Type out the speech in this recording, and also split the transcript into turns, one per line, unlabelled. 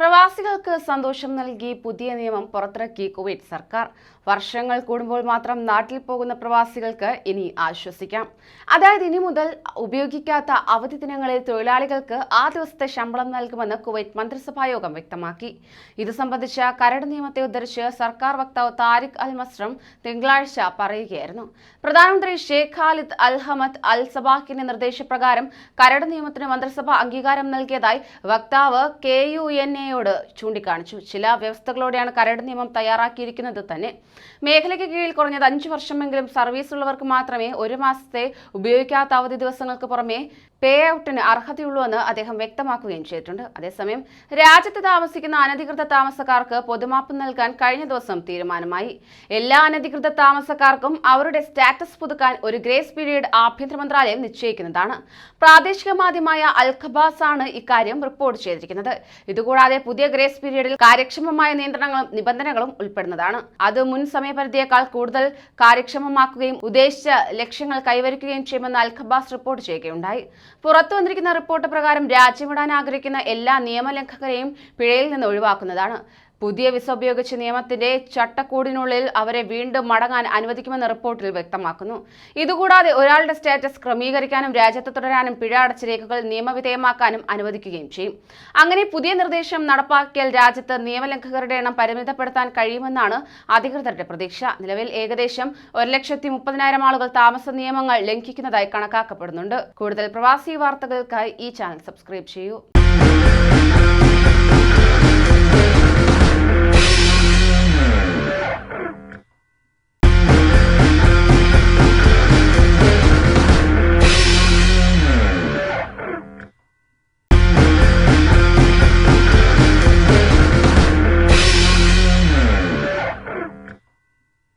പ്രവാസികൾക്ക് സന്തോഷം നൽകി പുതിയ നിയമം പുറത്തിറക്കി കുവൈറ്റ് സർക്കാർ. വർഷങ്ങൾ കൂടുമ്പോൾ മാത്രം നാട്ടിൽ പോകുന്ന പ്രവാസികൾക്ക് ഇനി ആശ്വസിക്കാം. അതായത് ഇനി മുതൽ ഉപയോഗിക്കാത്ത അവധി ദിനങ്ങളിൽ തൊഴിലാളികൾക്ക് ആ ദിവസത്തെ ശമ്പളം നൽകുമെന്ന് കുവൈറ്റ് മന്ത്രിസഭായോഗം വ്യക്തമാക്കി. ഇത് സംബന്ധിച്ച കരട് നിയമത്തെ ഉദ്ധരിച്ച് സർക്കാർ വക്താവ് താരിഖ് അൽ മസ്രം തിങ്കളാഴ്ച പറയുകയായിരുന്നു. പ്രധാനമന്ത്രി Sheikh Khalid Al Hamad Al സബാഖിന്റെ നിർദ്ദേശപ്രകാരം കരട് നിയമത്തിന് മന്ത്രിസഭ അംഗീകാരം നൽകിയതായി വക്താവ് കെ യു എൻ എയോട് ചൂണ്ടിക്കാണിച്ചു. ചില വ്യവസ്ഥകളോടെയാണ് കരട് നിയമം തയ്യാറാക്കിയിരിക്കുന്നത് തന്നെ. മേഖലയ്ക്ക് കീഴിൽ കുറഞ്ഞത് അഞ്ചു വർഷമെങ്കിലും സർവീസ് ഉള്ളവർക്ക് മാത്രമേ ഒരു മാസത്തെ ഉപയോഗിക്കാത്ത അവധി ദിവസങ്ങൾക്ക് പുറമെ പേ ഔട്ടിന് അർഹതയുള്ളൂവെന്ന് അദ്ദേഹം വ്യക്തമാക്കുകയും ചെയ്തിട്ടുണ്ട്. അതേസമയം രാജ്യത്ത് താമസിക്കുന്ന അനധികൃത താമസക്കാർക്ക് പൊതുമാപ്പ് നൽകാൻ കഴിഞ്ഞ ദിവസം തീരുമാനമായി. എല്ലാ അനധികൃത താമസക്കാർക്കും അവരുടെ സ്റ്റാറ്റസ് പുതുക്കാൻ ഒരു ഗ്രേസ് പീരീഡ് ആഭ്യന്തര മന്ത്രാലയം നിശ്ചയിക്കുന്നതാണ്. പ്രാദേശിക മാധ്യമമായ അൽഖബാസ് ആണ് ഇക്കാര്യം റിപ്പോർട്ട് ചെയ്തിരിക്കുന്നത്. ഇതുകൂടാതെ പുതിയ ഗ്രേസ് പീരീഡിൽ കാര്യക്ഷമമായ നിയന്ത്രണങ്ങളും നിബന്ധനകളും ഉൾപ്പെടുന്നതാണ്. അത് മുൻ സമയപരിധിയേക്കാൾ കൂടുതൽ കാര്യക്ഷമമാക്കുകയും ഉദ്ദേശിച്ച ലക്ഷ്യങ്ങൾ കൈവരിക്കുകയും ചെയ്യുമെന്ന് അൽഖബാസ് റിപ്പോർട്ട് ചെയ്യുകയുണ്ടായി. പുറത്തു വന്നിരിക്കുന്ന റിപ്പോർട്ട് പ്രകാരം രാജ്യം വിടാൻ ആഗ്രഹിക്കുന്ന എല്ലാ നിയമലംഘകരെയും പിഴയിൽ നിന്ന് ഒഴിവാക്കുന്നതാണ്. പുതിയ വിസ ഉപയോഗിച്ച് നിയമത്തിന്റെ ചട്ടക്കൂടിനുള്ളിൽ അവരെ വീണ്ടും മടങ്ങാൻ അനുവദിക്കുമെന്ന് റിപ്പോർട്ടിൽ വ്യക്തമാക്കുന്നു. ഇതുകൂടാതെ ഒരാളുടെ സ്റ്റാറ്റസ് ക്രമീകരിക്കാനും രാജ്യത്ത് തുടരാനും പിഴ അടച്ച രേഖകൾ നിയമവിധേയമാക്കാനും അനുവദിക്കുകയും ചെയ്യും. അങ്ങനെ പുതിയ നിർദ്ദേശം നടപ്പാക്കിയാൽ രാജ്യത്ത് നിയമലംഘകരുടെ എണ്ണം പരിമിതപ്പെടുത്താൻ കഴിയുമെന്നാണ് അധികൃതരുടെ പ്രതീക്ഷ. നിലവിൽ ഏകദേശം ഒരു ലക്ഷത്തി മുപ്പതിനായിരം ആളുകൾ താമസ നിയമങ്ങൾ ലംഘിക്കുന്നതായി കണക്കാക്കപ്പെടുന്നുണ്ട്. കൂടുതൽ പ്രവാസി വാർത്തകൾക്കായി ഈ ചാനൽ സബ്സ്ക്രൈബ് ചെയ്യൂ.